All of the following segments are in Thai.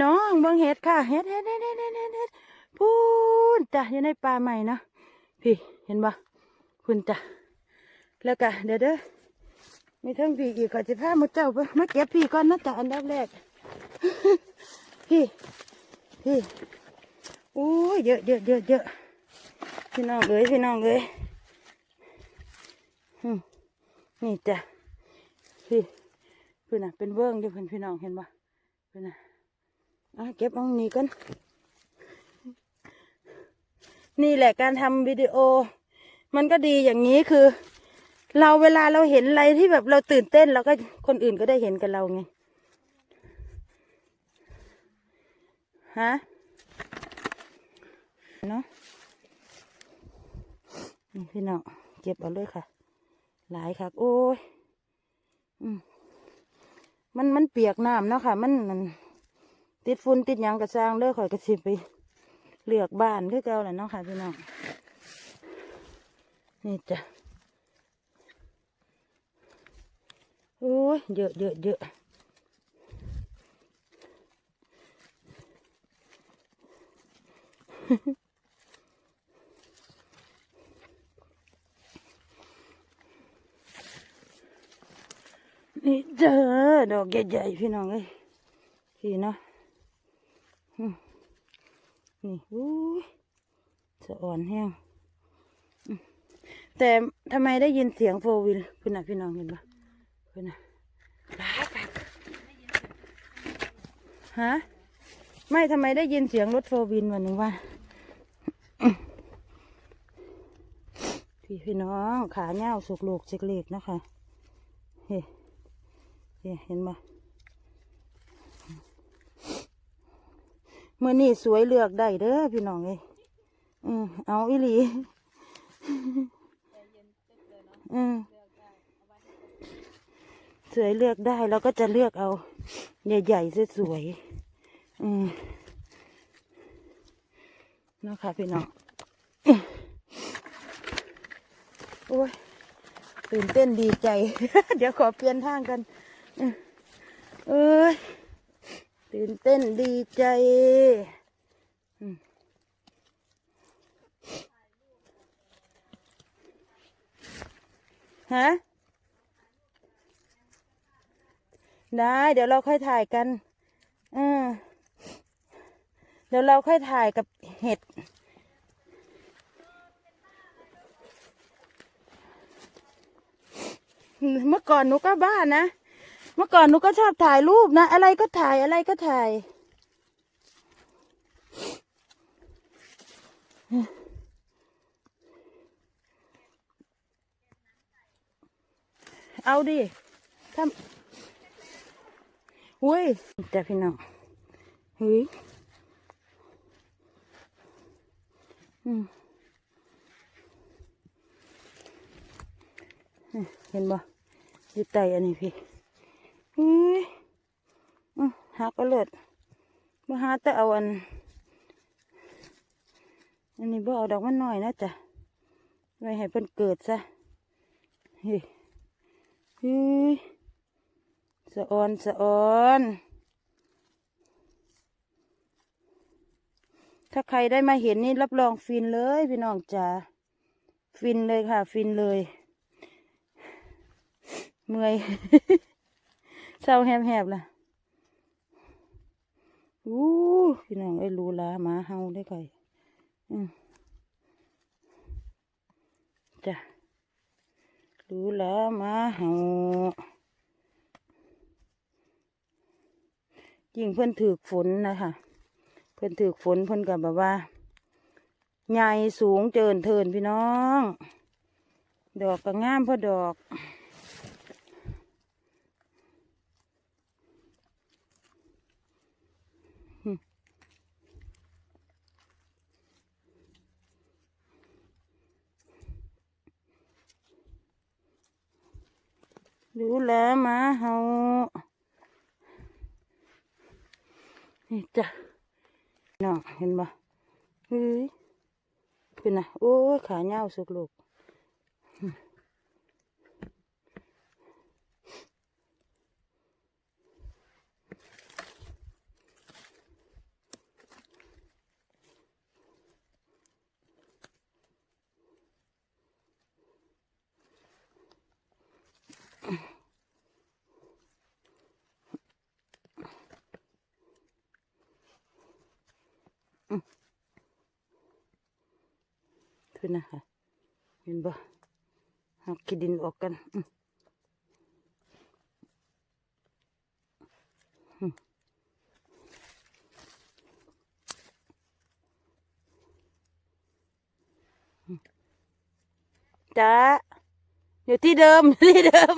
น้องเบิ่งเห็ดค่ะเห็ดเห็ดเห็ดเห็ดเห็ดเห็ดพูนจ้ะอยู่ในป่าใหม่เนาะพี่เห็นบ่คุณจ้ะแล้วก็เดี๋ยวเด้อมีทั้งพี่อีกก็จะพาหมุเจ้าไปมาเก็บพี่ก่อนนะจ้ะอันดับแรกพี่พี่โอ้ยเยอะเยอะเยอะเยอะพี่น้องเอ้ยพี่น้องเอ้ยนี่จ้ะพี่พื่นน่ะเป็นเวิ้งอยู่เพื่อนพี่น้องเห็นบ่พื่นน่ะ อะเก็บเอังนี้กัน นี่แหละการทำวิดีโอ มันก็ดีอย่างนี้คือ เราเวลาเราเห็นอะไรที่แบบเราตื่นเต้นเราก็คนอื่นก็ได้เห็นกับเราไงฮะเนาะนี่พี่น้องเก็บเอาเลยค่ะ หลายค่ะ โอ้ยอมมันมันเปียกน้ำเนาะค่ะ มันมัน ติดฝุ่นติดหยังกระซางเด้อข่อยกระสิไปเลือกบ้านคือเก่าแหละเนาะค่ะพี่น้องนี่จ้ะโอ้ยเยอะเยอะเยอะนี่เจอดอกใหญ่ๆพี่น้องเอ้ยพี่เนาะ นี่อู้สะอ่อนแห้งแต่ทำไมได้ยินเสียงโฟวิลพี่น่ะพี่น้องเห็นปะพี่น่ะปากปากฮะไม่ทำไมได้ยินเสียงรถโฟวินวันหนึ่งว่าพี่พี่น้องขาเน่าสุกโลกเช็กเล็กนะคะ เฮ้เฮ้เห็นปะ เมื่อนี่สวยเลือกได้เด้อพี่น้องเอ้ยอืมเอาอีหลีอืมสวยเลือกได้เราก็จะเลือกเอา ใหญ่ๆสวยๆอืมนาะคะพี่น้องโอ้ยตื่นเต้นดีใจ เดี๋ยวขอเปลี่ยนทางกัน เอ้ย ตื่นเต้นดีใจฮะได้ เดี๋ยวเราค่อยถ่ายกันอืมเดี๋ยวเราค่อยถ่ายกับเห็ด เมื่อก่อนหนูก็บ้านะ เมื่อก่อนหนูก็ชอบถ่ายรูปนะ อะไรก็ถ่ายอะไรก็ถ่าย เอาดิทำอุ้ยแต่พี่น้องเฮ้ยอืมเห็นบ่อยู่ใต้อันนี้พี่ อือหาก็เลิศมาหาแต่เอาอัน อันนี้บ่เอาดอกมันน้อยนะจ๊ะไว้ให้เพิ่นเกิดซะเฮ้ยเฮ้ยสะออนสะออนถ้าใครได้มาเห็นนี่รับรองฟินเลยพี่น้องจ๋าฟินเลยค่ะ ฟินเลย เมื่อย เศร้าแหบๆล่ะอู้พี่น้องไอ้รูลาหมาเฮาได้ก่อยอืมจ้ะรูลาหมาเฮายิ่งเพิ่อนถือฝนนะคะ เพิ่อนถือฝนเพิ่อนกับแบบว่าใหญ่สูงเจินเทินพี่น้อง ดอกก็งามพราะดอก ดูแลหมาเฮานี่จ้ะน้องเห็นบ่เฮ้ยเป็นไงโอ้ยขาเน่าสุกลูก ทุนนะคะเห็นบ่หักขี้ดินออกกันจ้าอยู่ที่เดิมที่เดิม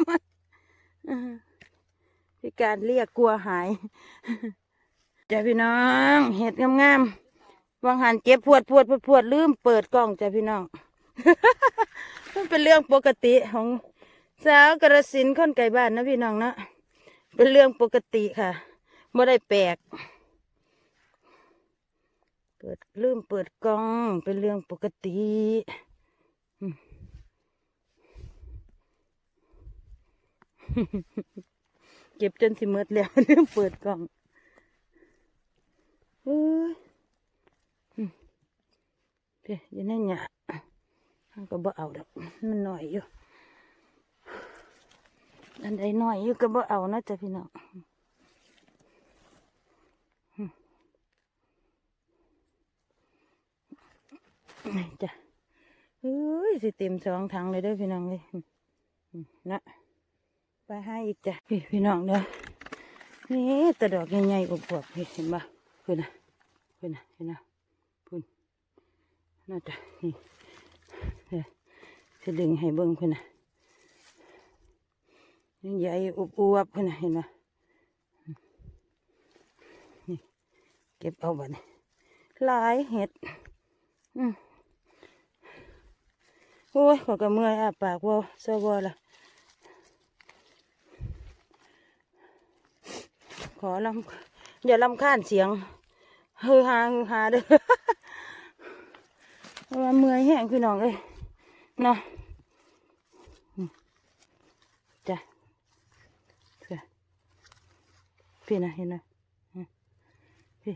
อืมพี่การเรียกกลัวหายจ้าพี่น้องเห็ดงามๆ วางหันเก็บพวดพวดพวดพวดลืมเปิดกล้องจ้าพี่น้อง มันเป็นเรื่องปกติของสาวกระสินคนไก่บ้านนะพี่น้องนะเป็นเรื่องปกติค่ะไม่ได้แปลก เปิดลืมเปิดกล้องเป็นเรื่องปกติเก็บจนสิเมดแล้วลืมเปิดกล้องเอ้ย เดี๋ยวอยังนั่นเนี่ยมันก็บ่เอาดอกมันหน่อยอยู่ อันใดหน่อยอยู่ก็บ่เอานะจ๊ะพี่น้องอืมนี่จ้ะเฮ้ยสิเต็มสองถังเลยเด้อพี่น้องเลยนะไปให้อีกจ้ะพี่พี่น้องเด้อนี่แตะดอกใหญ่ๆอวบๆเห็นปะเพื่อนนะเพื่อนนะเห็นนะ น่าจะนี่เดี๋ยวจะดึงให้เบิ้งเพื่อนนะนี่ใหญ่อวบๆเพื่อนนะเห็นปะนี่เก็บเอาบัดนี้หลายเห็ดอืมโอ้ยขอยก็เมื่อยอะปากว่าซะบ่ละขอลำอย่าลำคาญเสียงฮือฮาฮือฮาเด้อ เพราะว่าเมื่อยแห้งพี่น้องเอ้ยเนาะอืมจ้ะเพพี่นะเห็นนะอืมพี่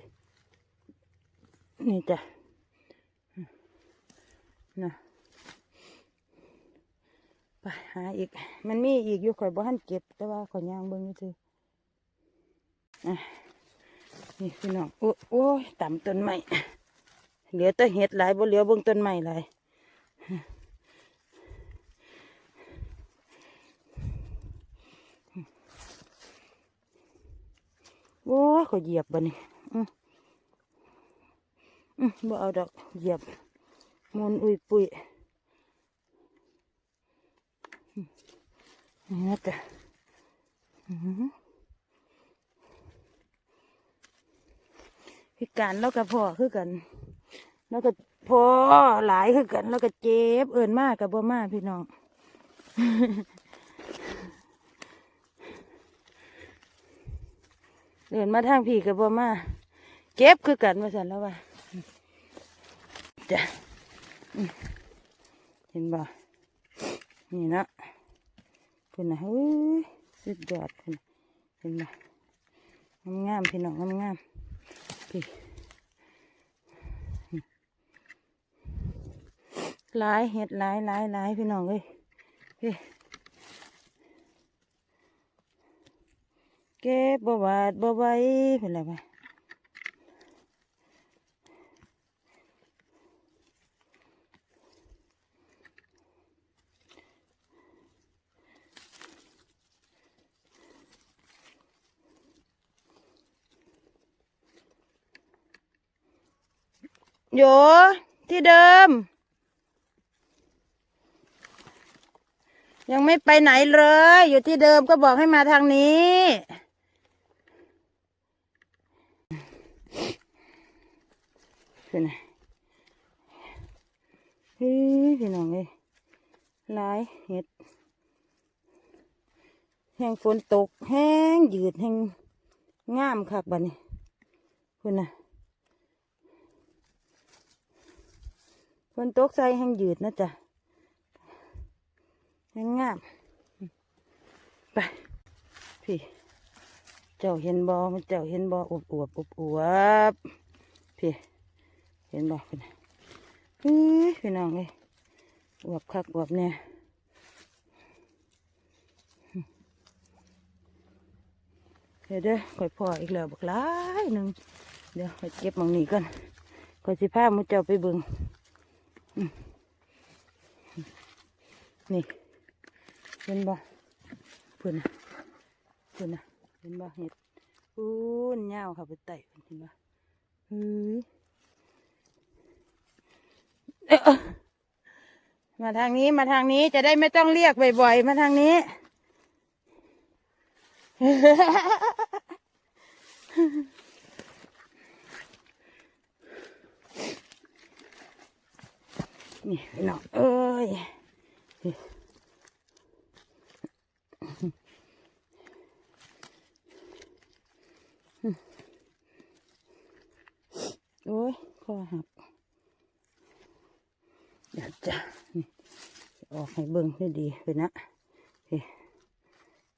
นี่จ้ะนะไปหาอีก มันมีอีกอยู่ข่อยบ่ทันเก็บ แต่ว่าข่อยย่างเบิ่งซื่ออะนี่พี่น้องโอ้โอ้ยต่ำต้นไม้ เหลือแต่เห็ดหลายบ่เหลือเบิ่งต้นไม้หลายโอ้ยขอยเหยียบบ่นี่อืมอืมบ่เอาดอกเหยียบมนอุ้ยปุยนี่นะจ๊ะอืมพิการแล้วก็พ่อคือกัน แล้วก็พอหลายคือกัน แล้วก็เจ็บเอินมากกับบ่มากพี่น้องเดินมาทางพี่กับบ่มาเจ็บคือกันมาสันแล้วว่าจ้ะเห็นบ่นี่นะคุณนะเฮ้ยสุดยอดคุณเห็นบ่งามๆพี่น้องงามๆพี่ หลายเห็ดหลายหลายหลายพี่น้องเอ้ยเก็บบ่บาดบ่ไหวเป็นไรวะโยที่เดิม ยังไม่ไปไหนเลย อยู่ที่เดิมก็บอกให้มาทางนี้ เป็นไงเฮ้ยพี่น้องเอ้ยหลายเห็ด แห้งฝนตกแห้งยืดแห้งงามคักบัดนี้คุณน่ะฝนตกใส่แห้งยืดนะจ๊ะ งามๆไปพี่เจ้าเห็นบอมันเจ้าเห็นบออวบอวบอวบอวบพี่เห็นบอคุณอื้อพี่น้องเลยอวบคักอวบเนี่ยเดี๋ยวเด้อค่อยพออีกแล้วบักหลายหนึ่งเดี๋ยวไปเก็บมองนี้ก่อนอยสิพามุเจ้าไปเบิงอืมนี่ เห็นบ่เพื่อนนะเพื่อนนะเห็นบ่เห็ดอู้นยาวค่ะไปไต่เห็นบ่เฮ้ยเออมาทางนี้มาทางนี้จะได้ไม่ต้องเรียกบ่อยๆ มาทางนี้ นี่พี่น้องเอ้ย โอ้ยคอหักอยากจะนี่ออกให้เบิ่งได้ดีไปนะ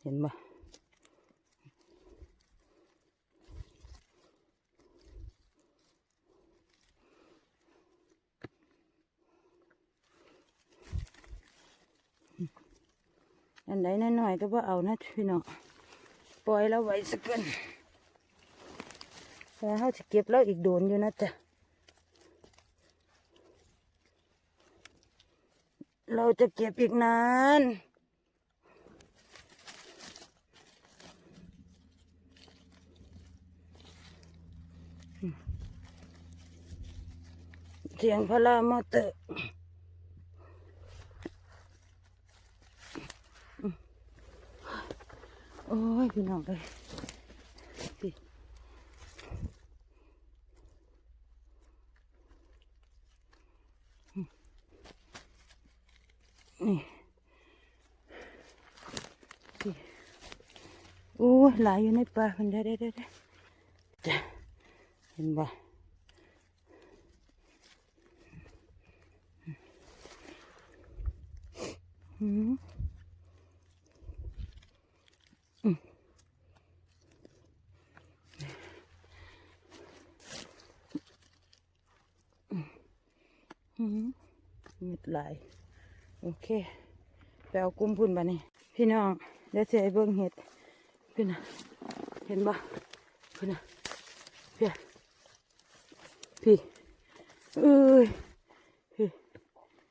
เห็นบ่อันใดน้อยๆก็บ่าเอานะพี่น้องปล่อยแล้วไว้สักกัน แล้วเขาจะเก็บแล้วอีกโดนอยู่นะจ๊ะเราจะเก็บอีกนานเสียงพลามอเตอร์โอ้ยพี่น้องเลยพี่ นี่พี่โอ้ยหลายอยู่ในป่าคนได้ได้ได้ได้จ้ะเห็นบ่อืมอืมอืมมิดไหลาย โอเค ไปเอากุ้มพุ่นบานี่พี่น้องเดี๋ยวเสียเบิ่งเห็ดพี่น่ะเห็นบ่พี่น่ะพี่อะพี่เอ้ยพี่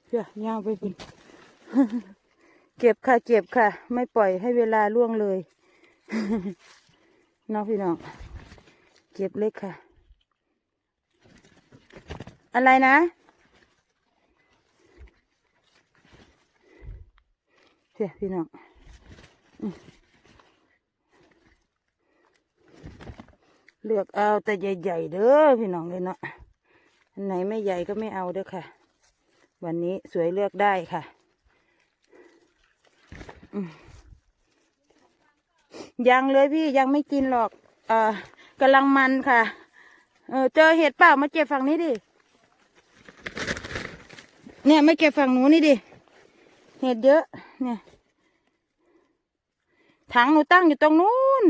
พี่อะยาวไปพุ่นเก็บค่ะเก็บค่ะ ไม่ปล่อยให้เวลาล่วงเลยน้องพี่น้องเก็บเล็กค่ะ อะไรนะ เพี่ยพี่น้องเลือกเอาแต่ใหญ่ๆเด้อพี่น้องเลยเนาะอันไหนไม่ใหญ่ก็ไม่เอาเด้อค่ะ วันนี้สวยเลือกได้ค่ะยังเลยพี่ยังไม่กินหรอกเออกำลังมันค่ะเออเจอเห็ดเปล่ามาเก็บฝั่งนี้ดิเนี่ยไม่เก็บฝั่งหนูนี่ดิ เห็ดเยอะ เนี่ย ถังหนูตั้งอยู่ตรงนู้น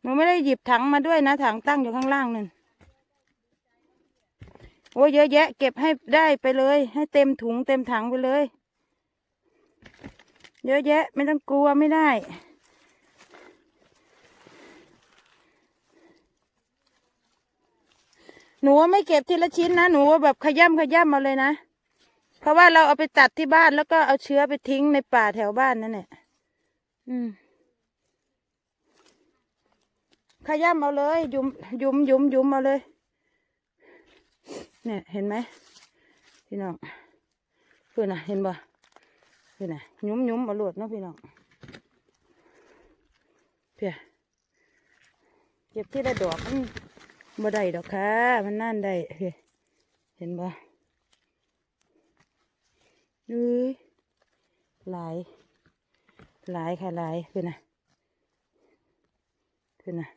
หนูไม่ได้หยิบถังมาด้วยนะ ถังตั้งอยู่ข้างล่างนั่น โอ้เยอะแยะ เก็บให้ได้ไปเลย ให้เต็มถุงเต็มถังไปเลย เยอะแยะ ไม่ต้องกลัวไม่ได้ หนูว่าไม่เก็บทีละชิ้นนะหนูว่าแบบขย่ำขย่ำมาเลยนะ เพราะว่าเราเอาไปตัดที่บ้านแล้วก็เอาเชื้อไปทิ้งในป่าแถวบ้านนั่นแหละอืมขย่ำเอาเลยยุมยุมยุมยุมเอาเลย เนี่ยเห็นไหมพี่น้องเพื่อนน่ะเห็นบ่เพื่อนน่ะยุมยุมเอาโลดเนาะพี่น้องเพี่ยเก็บที่ละดอก บ่ได้ดอกค่ะ มันนั่นได้ เห็นบ่เอ้ยหลาย หลายค่ะหลายคือนะเพื่อนน่ะ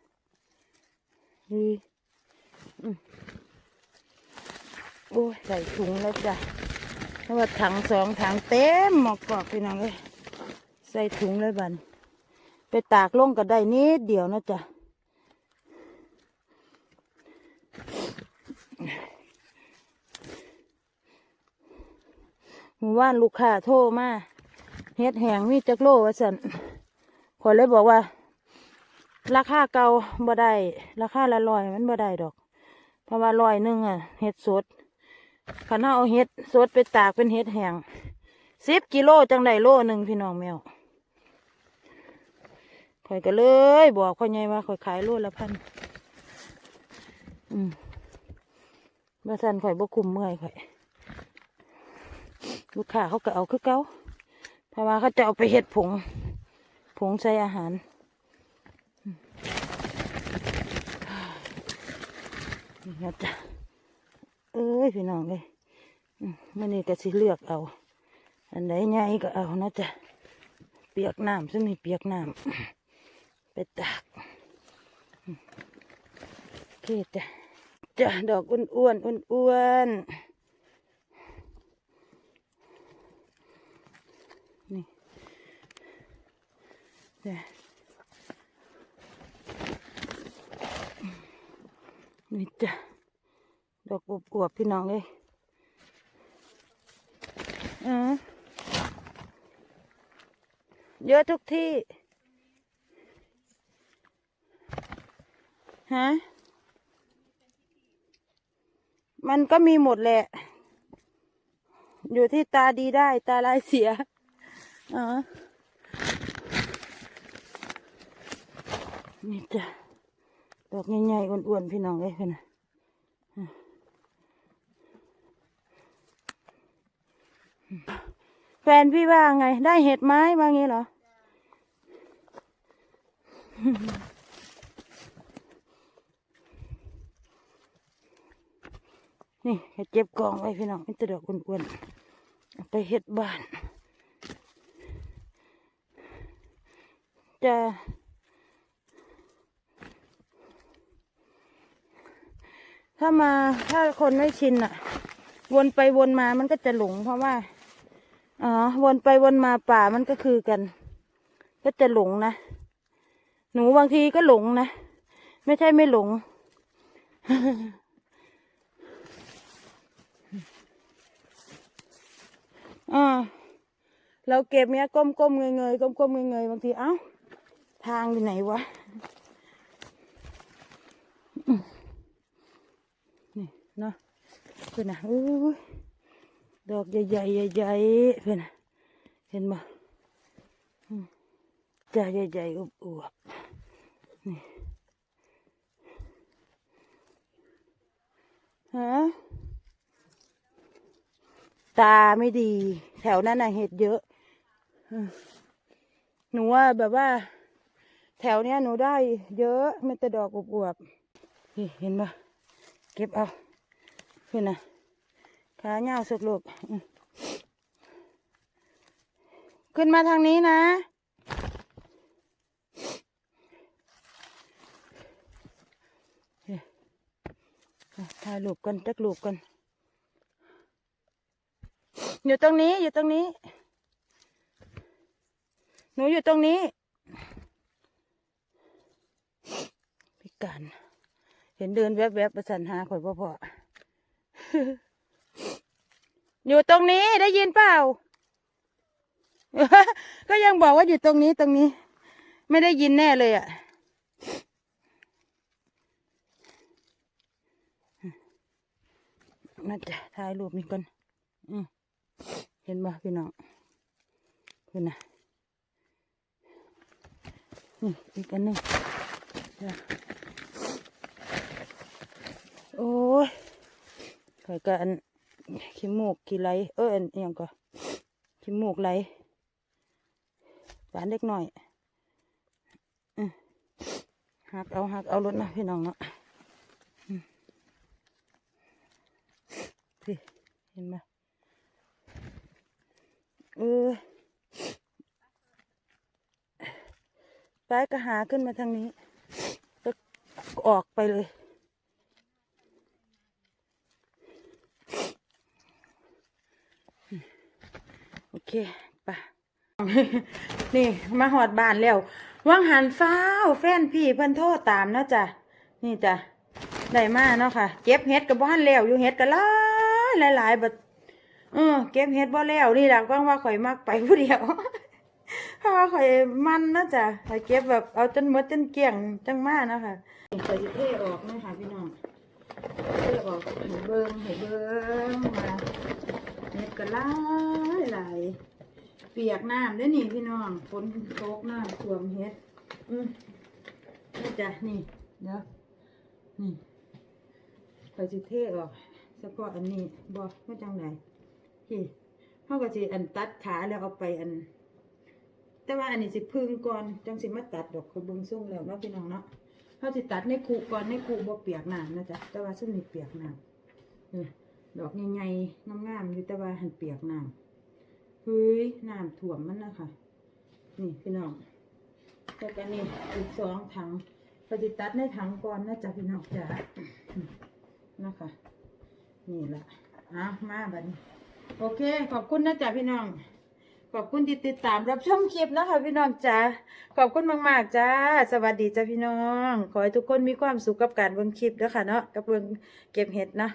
เฮ้ยโอ้ยใส่ถุงแล้วจ้ะเพราะว่าถังสองถังเต็มหมอกกอกพี่น้องเลย ใส่ถุงเลยบัน ไปตากลงก็ได้นิดเดียวนะจ๊ะ หมู่บ้านลูกค้าโทรมาเฮ็ดแหงมีจักโลว่าสันขอยเลยบอกว่า ราคาเก่าบ่ได้ราคาละร้อยมันบ่ได้ดอก เพราะว่าร้อยหนึ่งอะเห็ดสดคันเอาเอาเห็ดสดไปตากเป็นเห็ดแหงสิบกิโลจังได้โลหนึ่งพี่น้องแมวข่อยก็เลยบอกข่อยไงว่าข่อยขายโลละพันอืมบ่สันข่อยบ่คุมเมื่อยข่อย ลูกค้าเขาก็เอาคือเก่าเพราะว่าเขาจะเอาไปเห็ดผง ผงใส่อาหาร นี่นะจ๊ะเอ้ยพี่น้องเลยมื่อนี้ก็สิเลือกเอา อันไหนใหญ่ก็เอานะจ๊ะเปียกน้ำซึ่งมีเปียกน้ำไปตากโอเคจ้ะจ้ะดอกอ้วนๆอ้วนๆนี่จ้ะนี่จ้ะด อวบพี่น้องเลยอือเยอะทุกที่ ฮะ มันก็มีหมดแหละ อยู่ที่ตาดีได้ตาลายเสียอ๋อนี่จ้ะดอกใหญ่ๆอ้วนๆพี่น้องเลยพี่นะ แฟนพี่ว่าไง ได้เห็ดไม้ว่างี้เหรอ นี่ให้เจ็บกองไว้พี่น้องมันจะดอกอ้วนๆไปเห็ดบ้าน จะถ้ามาถ้าคนไม่ชินอะวนไปวนมามันก็จะหลงเพราะว่า อ๋อวนไปวนมาป่ามันก็คือกัน ก็จะหลงนะ หนูบางทีก็หลงนะ ไม่ใช่ไม่หลง อ่าเราเก็บเนี้ยก้มก้มเงยเงยก้มก้มเงยเงยบางทีเอ้า ทางอยู่ไหนวะนี่เนาะคือนนะอู้ย ดอกใหญ่ๆใหญ่ๆเพื่อนเห็นบ่จ้าใหญ่ๆอวบๆนี่ฮะตาไม่ดี แถวนั้นน่ะเห็ดเยอะหนูว่าแบบว่า แถวเนี้ยหนูได้เยอะไม่แต่ดอกอวบๆนี่เห็นปะเก็บเอาขึ้นนะ ขาเงาวสุดลูกขึ้นมาทางนี้นะ ถ่ายรูปกันจักรูปกัน อยู่ตรงนี้ อยู่ตรงนี้ หนูอยู่ตรงนี้ พิการ เห็นเดินแวบๆประสันหาข่อยพ่อ อยู่ตรงนี้ได้ยินเปล่า ก็ยังบอกว่าอยู่ตรงนี้ตรงนี้ ไม่ได้ยินแน่เลยอะน่าจะถ่ายรูปนี้ก่อนอเห็นบ่พี่น้องคุณนะนี่อีกอันหนึ่งโอ้ยขอยกัน ขี้มูกขี้ไหลเอออันอหยังก็ขี้มูกไหลหวานเล็กหน่อยหักเอาหักเอารถนะพี่น้องเนาะพี่เห็นไหมเออไปก็หาขึ้นมาทางนี้ก็ออกไปเลย เคไปนี่มาหอดบานแล้วว่างหันฟ้าวแฟนพี่เพิ่นโทษตามเนาะจ้ะนี่จ้ะได้มาเนาะค่ะ เก็บเห็ดกับบ้านแล้วอยู่เห็ดกันหลายหลายหลายบดเออเก็บเห็ดบ่แล้วนี่แหละก็ว่าข่อยมักไปผู้เดียวถ้าว่าข่อยมันนะจ๊ะข่อยเก็บแบบเอาจนหมดจนเกลี้ยงจังมานะคะข่อยสิเทออกนะคะพี่น้องเทออกให้เบิ่งให้เบิ่งมา เน็ดก็หลายหลายเปียกน้ำได้อนี่พี่น้องฝนตกน้ำท่วมเฮ็ด อืมนี่จ้ะนี่เดี๋ยวนี่ข่อยสิเทออกเฉพาะอันนี้บ่ว่าจังไดพี่เฮาก็สิอันตัดขาแล้วเอาไปอัน แต่ว่าอันนี้สิพึ่งก่อนจังสิมาตัดดอกคือเบิ่งส่งแล้วเนาะพี่น้องเนาะเขาสิตัดในคูก่อนในคูบ่เปียกน้ำนะจ๊ะแต่ว่าซุ่มนี่เปียกน้ำนี่ ดอกใหญ่ๆงามๆอยู่แต่ว่าหันเปียกน้ำเฮ้ยน้ำท่วมมันนะคะนี่พี่น้องแล้วก็นี่อีกสองถังเขาสิตัดในถังก่อนนะจ๊ะพี่น้องจ้ะนะคะ นี่แหละอะมาบัดนี้ โอเค ขอบคุณนะจ๊ะพี่น้อง ขอบคุณที่ติดตามรับชมคลิปนะคะพี่น้องจ้าขอบคุณมากๆจ้า สวัสดีจ้าพี่น้อง ขอให้ทุกคนมีความสุขกับการเบิ่งคลิปด้วยค่ะเนาะกับเบิ่งเก็บเห็ดนะ